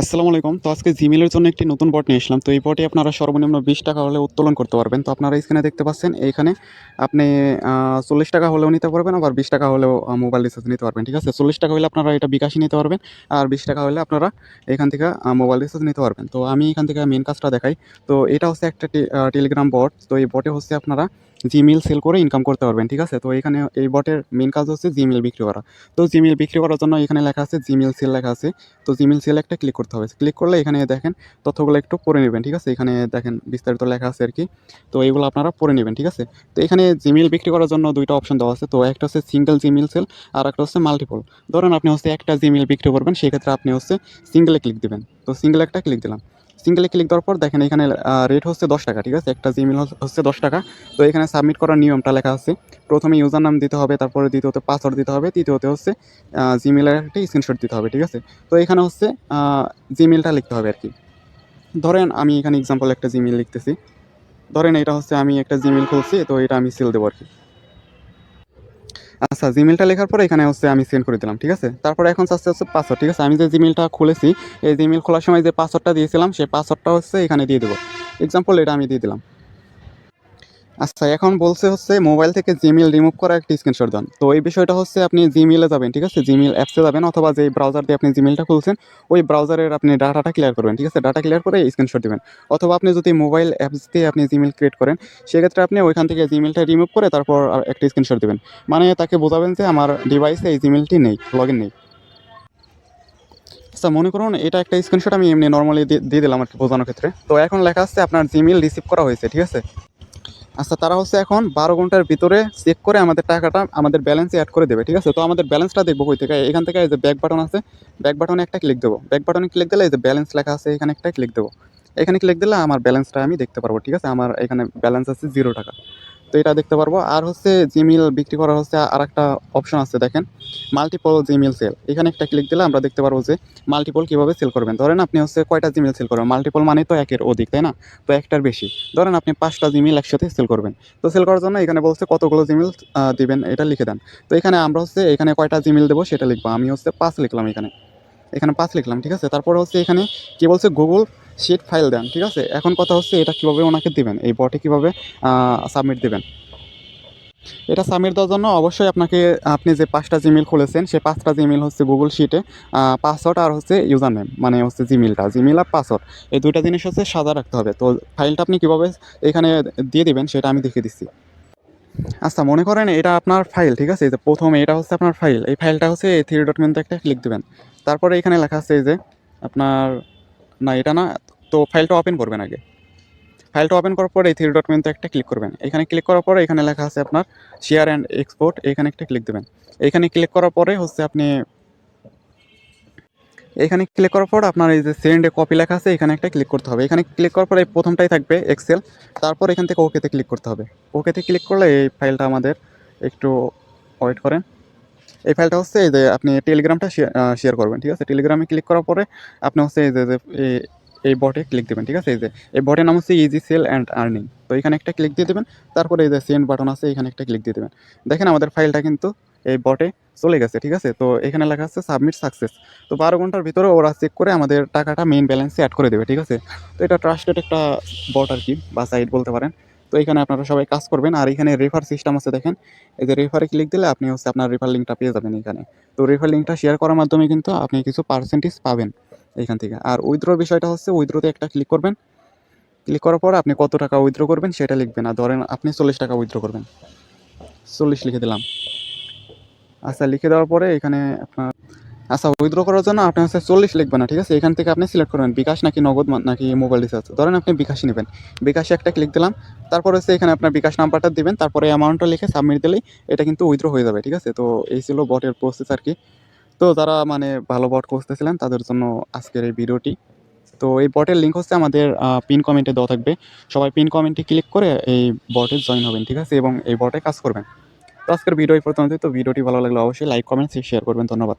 আসসালামু আলাইকুম। তো আজকে জিমেলের জন্য একটি নতুন বট নিয়ে আসলাম। তো এই বটে আপনারা সর্বনিম্ন বিশ টাকা হলে উত্তোলন করতে পারবেন। তো আপনারা স্ক্রিনে দেখতে পাচ্ছেন, এইখানে আপনি চল্লিশ টাকা হলেও নিতে পারবেন, আবার বিশ টাকা হলেও মোবাইল রিচার্জ নিতে পারবেন, ঠিক আছে? চল্লিশ টাকা হলে আপনারা এটা বিকাশই নিতে পারবেন, আর বিশ টাকা হলে আপনারা এখান থেকে মোবাইল রিচার্জ নিতে পারবেন। তো আমি এখান থেকে মেন কাজটা দেখাই। তো এটা হচ্ছে একটা টেলিগ্রাম বট তো এই বটে হচ্ছে আপনারা জিমেল সেল করে ইনকাম করতে পারবেন, ঠিক আছে? তো এখানে এই বটের মেন কাজ হচ্ছে জিমেল বিক্রি করা। তো জিমেল বিক্রি করার জন্য এখানে লেখা আছে জিমেল সেল লেখা আছে। তো জিমেল সেল একটা ক্লিক করতে হবে। ক্লিক করলে এখানে দেখেন তথ্যগুলো একটু পড়ে নেবেন, ঠিক আছে? এখানে দেখেন বিস্তারিত লেখা আছে আর কি তো এইগুলো আপনারা পড়ে নেবেন, ঠিক আছে? তো এখানে জিমেল বিক্রি করার জন্য দুইটা অপশন দেওয়া আছে। তো একটা হচ্ছে সিঙ্গেল জিমেল সেল আর একটা হচ্ছে মাল্টিপল ধরেন আপনি হচ্ছে একটা জিমেল বিক্রি করবেন, সেক্ষেত্রে আপনি হচ্ছে সিঙ্গেলে ক্লিক দিবেন। তো সিঙ্গেল একটা ক্লিক দিলাম। সিঙ্গেলে ক্লিক দেওয়ার পর দেখেন এখানে রেট হচ্ছে দশ টাকা, ঠিক আছে? একটা জিমেল হচ্ছে দশ টাকা। তো এখানে সাবমিট করার নিয়মটা লেখা আছে। প্রথমে ইউজার নাম দিতে হবে, তারপরে দ্বিতীয়তে পাসওয়ার্ড দিতে হবে, তৃতীয়তে হচ্ছে জিমেলের একটি স্ক্রিনশট দিতে হবে, ঠিক আছে? তো এখানে হচ্ছে জিমেলটা লিখতে হবে আর কি। ধরেন আমি এখানে এক্সাম্পল একটা জিমেল লিখতেছি। ধরেন এটা হচ্ছে আমি একটা জিমেল খুলছি, তো এটা আমি সেল দেবো আর কি। আচ্ছা জিমেলটা লেখার পরে এখানে হচ্ছে আমি সেন্ড করে দিলাম, ঠিক আছে? তারপরে এখন চাচ্ছে হচ্ছে পাসওয়ার্ড ঠিক আছে? আমি যে জিমেলটা খুলেছি, এই জিমেল খোলার সময় যে পাসওয়ার্ডটা দিয়েছিলাম, সেই পাসওয়ার্ডটা হচ্ছে এখানে দিয়ে দেবো। এক্সাম্পল এটা আমি দিয়ে দিলাম। আচ্ছা এখন বলছে হচ্ছে মোবাইল থেকে জিমেল রিমুভ করা একটি স্ক্রিনশট দেন। তো এই বিষয়টা হচ্ছে আপনি জিমেলে যাবেন, ঠিক আছে? জিমেল অ্যাপসে যাবেন অথবা যে ব্রাউজার দিয়ে আপনি জিমেলটা খুলছেন, ওই ব্রাউজারের আপনি ডাটাটা ক্লিয়ার করবেন, ঠিক আছে? ডাটা ক্লিয়ার করে স্ক্রিনশট দেবেন। অথবা আপনি যদি মোবাইল অ্যাপস দিয়ে আপনি জিমেল ক্রিয়েট করেন, সেক্ষেত্রে আপনি ওইখান থেকে জিমেলটা রিমুভ করে তারপর একটা স্ক্রিনশট দেবেন। মানে তাকে বোঝাবেন যে আমার ডিভাইসে এই জিমেলটি নেই লগ নেই। আচ্ছা মনে করুন এটা একটা স্ক্রিনশট আমি এমনি নর্মালি দিয়ে দিলাম আর কি বোঝানোর ক্ষেত্রে। তো এখন লেখা আছে আপনার জিমেল রিসিভ করা হয়েছে, ঠিক আছে? আচ্ছা তারা হচ্ছে এখন বারো ঘণ্টার ভিতরে চেক করে আমাদের টাকাটা আমাদের ব্যালেন্সে অ্যাড করে দেবে, ঠিক আছে? তো আমাদের ব্যালেন্সটা দেখব কই থেকে? এখান থেকে এই যে ব্যাক বাটন আছে ব্যাক বাটনে একটা ক্লিক দেবো। ব্যাক বাটনে ক্লিক দিলে এই যে ব্যালেন্স লেখা আছে, এখানে একটা ক্লিক দেবো। এখানে ক্লিক দিলে আমার ব্যালেন্সটা আমি দেখতে পারব, ঠিক আছে? আমার এখানে ব্যালেন্স আছে জিরো টাকা। তো এটা দেখতে পারব। আর হচ্ছে জিমেল বিক্রি করার হচ্ছে আর একটা অপশন আছে, দেখেন। মাল্টিপল জিমেল সেল এখানে একটা ক্লিক দিলে আমরা দেখতে পারব যে মাল্টিপল কীভাবে সেল করবেন। ধরেন আপনি হচ্ছে কয়টা জিমেল সেল করবেন? মাল্টিপল মানে তো একের অধিক, তাই না? তো একটার বেশি। ধরেন আপনি পাঁচটা জিমেল একসাথে সেল করবেন। তো সেল করার জন্য এখানে বলছে কতগুলো জিমেল দিবেন, এটা লিখে দেন। তো এখানে আমরা হচ্ছে এখানে কয়টা জিমেল দেবো সেটা লিখব। আমি হচ্ছে পাঁচ লিখলাম এখানে। এখানে পাঁচ লিখলাম, ঠিক আছে? তারপরে হচ্ছে এখানে কি বলছে? গুগল শিট ফাইল দেন, ঠিক আছে? এখন কথা হচ্ছে এটা কীভাবে ওনাকে দিবেন, এই বটে কীভাবে সাবমিট দেবেন। এটা সাবমিট দেওয়ার জন্য অবশ্যই আপনাকে, আপনি যে পাঁচটা জিমেল খুলেছেন সেই পাঁচটা জিমেল হচ্ছে গুগল শিটে পাসওয়ার্ড আর হচ্ছে ইউজার নেম মানে হচ্ছে জিমেলটা জিমেল আর পাসওয়ার্ড এই দুইটা জিনিস হচ্ছে সাদা রাখতে হবে। তো ফাইলটা আপনি কীভাবে এখানে দিয়ে দিবেন, সেটা আমি দেখিয়ে দিচ্ছি। আচ্ছা মনে করেন এটা আপনার ফাইল ঠিক আছে? যে প্রথমে এটা হচ্ছে আপনার ফাইল এই ফাইলটা হচ্ছে থ্রি ডট মেনুতে একটা ক্লিক দেবেন। তারপরে এখানে লেখা আছে যে আপনার না, এটা না, তো ফাইলটা ওপেন করবেন আগে। ফাইলটা ওপেন করার পরে এই থ্রি ডট মেনুতে একটা ক্লিক করবেন। এখানে ক্লিক করার পরে এখানে লেখা আছে আপনার শেয়ার অ্যান্ড এক্সপোর্ট এখানে একটা ক্লিক দেবেন। এখানে ক্লিক করার পরে হচ্ছে আপনি এখানে ক্লিক করার পর আপনার এই যে সেন্ডে কপি লেখা আছে, এখানে একটা ক্লিক করতে হবে। এখানে ক্লিক করার পরে প্রথমটাই থাকবে এক্সেল তারপর এখান থেকে ওকেতে ক্লিক করতে হবে। ওকেতে ক্লিক করলে এই ফাইলটা আমাদের একটু ওয়েট করেন। এই ফাইলটা হচ্ছে এই যে আপনি টেলিগ্রামটা শেয়ার করবেন, ঠিক আছে? টেলিগ্রামে ক্লিক করার পরে আপনি হচ্ছে এই যে এই বটে ক্লিক দেবেন, ঠিক আছে? এই যে, এই বটের নাম হচ্ছে ইজি সেল অ্যান্ড আর্নিং তো এখানে একটা ক্লিক দিয়ে দেবেন, তারপরে এই যে সেন্ড বাটন আছে, এখানে একটা ক্লিক দিয়ে দেবেন। দেখেন আমাদের ফাইলটা কিন্তু এই বটে চলে গেছে, ঠিক আছে? তো এখানে লেখা আছে সাবমিট সাকসেস তো বারো ঘণ্টার ভিতরে ওরা চেক করে আমাদের টাকাটা মেইন ব্যালেন্সে অ্যাড করে দেবে, ঠিক আছে? তো এটা ট্রাস্টেড একটা বট আর কি, বা সাইট বলতে পারেন। তো এখানে আপনারা সবাই কাজ করবেন। আর এখানে রেফার সিস্টেম আছে দেখেন। এই যে রেফারে ক্লিক দিলে আপনি হচ্ছে আপনার রেফার লিঙ্কটা পেয়ে যাবেন এখানে। তো রেফার লিঙ্কটা শেয়ার করার মাধ্যমে কিন্তু আপনি কিছু পার্সেন্টেজ পাবেন এখান থেকে। আর উইথড্রোর বিষয়টা হচ্ছে উইথড্রোতে একটা ক্লিক করবেন। ক্লিক করার পর আপনি কত টাকা উইথড্রো করবেন সেটা লিখবেন। আর ধরেন আপনি চল্লিশ টাকা উইথড্রো করবেন। চল্লিশ লিখে দিলাম। আচ্ছা লিখে দেওয়ার পরে এখানে আপনার আচ্ছা উইথড্র করার জন্য আপনি হচ্ছে চল্লিশ লিখবেন না, ঠিক আছে? এখান থেকে আপনি সিলেক্ট করবেন, বিকাশ নাকি নগদ নাকি মোবাইল রিচার্জ ধরেন আপনি বিকাশই নেবেন। বিকাশে একটা ক্লিক দিলাম, তারপর হচ্ছে এখানে আপনার বিকাশ নাম্বারটা দিবেন, তারপরে অ্যামাউন্টটা লিখে সাবমিট দিলেই এটা কিন্তু উইথড্র হয়ে যাবে, ঠিক আছে? তো এই ছিল বটের প্রসেস আর কি। তো যারা মানে ভালো বট খুঁজতেছিলেন, তাদের জন্য আজকের এই ভিডিওটি। তো এই বটের লিঙ্ক হচ্ছে আমাদের পিন কমেন্টে দেওয়া থাকবে। সবাই পিন কমেন্টে ক্লিক করে এই বটে জয়েন হবেন, ঠিক আছে? এবং এই বটে কাজ করবেন। তো আজকের ভিডিও এই পর্যন্ত তো ভিডিওটি ভালো লাগলে অবশ্যই লাইক কমেন্ট শেয়ার করবেন। ধন্যবাদ।